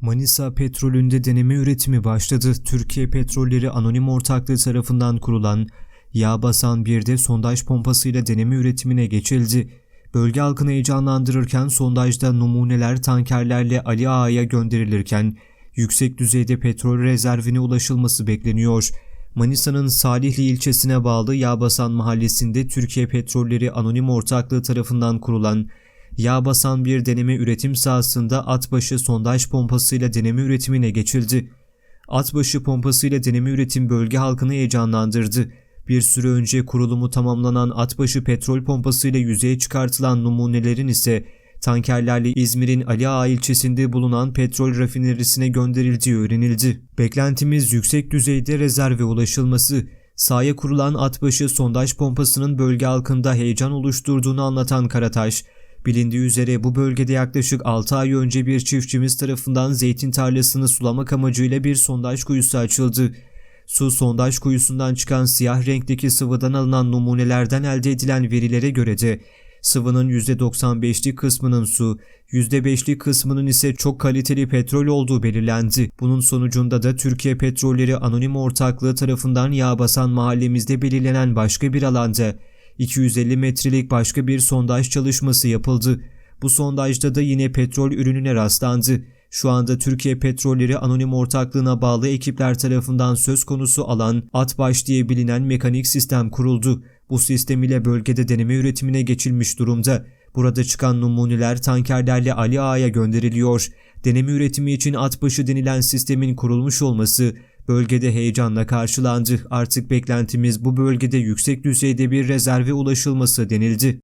Manisa petrolünde deneme üretimi başladı. Türkiye Petrolleri Anonim Ortaklığı tarafından kurulan yağ basan bir de sondaj pompasıyla deneme üretimine geçildi. Bölge halkını heyecanlandırırken sondajda numuneler tankerlerle Ali Ağa'ya gönderilirken yüksek düzeyde petrol rezervine ulaşılması bekleniyor. Manisa'nın Salihli ilçesine bağlı Yağbasan mahallesinde Türkiye Petrolleri Anonim Ortaklığı tarafından kurulan yağ basan bir deneme üretim sahasında atbaşı sondaj pompasıyla deneme üretimine geçildi. Atbaşı pompasıyla deneme üretim bölge halkını heyecanlandırdı. Bir süre önce kurulumu tamamlanan atbaşı petrol pompasıyla yüzeye çıkartılan numunelerin ise tankerlerle İzmir'in Ali Ağa ilçesinde bulunan petrol rafinerisine gönderildiği öğrenildi. Beklentimiz yüksek düzeyde rezerve ulaşılması. Sahaya kurulan atbaşı sondaj pompasının bölge halkında heyecan oluşturduğunu anlatan Karataş, Bilindiği üzere bu bölgede yaklaşık 6 ay önce bir çiftçimiz tarafından zeytin tarlasını sulamak amacıyla bir sondaj kuyusu açıldı. Su sondaj kuyusundan çıkan siyah renkteki sıvıdan alınan numunelerden elde edilen verilere göre de sıvının %95'lik kısmının su, %5'lik kısmının ise çok kaliteli petrol olduğu belirlendi. Bunun sonucunda da Türkiye Petrolleri Anonim Ortaklığı tarafından yağ basan mahallemizde belirlenen başka bir alanda 250 metrelik başka bir sondaj çalışması yapıldı. Bu sondajda da yine petrol ürününe rastlandı. Şu anda Türkiye Petrolleri Anonim Ortaklığı'na bağlı ekipler tarafından söz konusu alan ATBAŞ diye bilinen mekanik sistem kuruldu. Bu sistem ile bölgede deneme üretimine geçilmiş durumda. Burada çıkan numuneler tankerlerle Ali Ağa'ya gönderiliyor. Deneme üretimi için atbaşı denilen sistemin kurulmuş olması bölgede heyecanla karşılandı. Artık beklentimiz bu bölgede yüksek düzeyde bir rezerve ulaşılması denildi.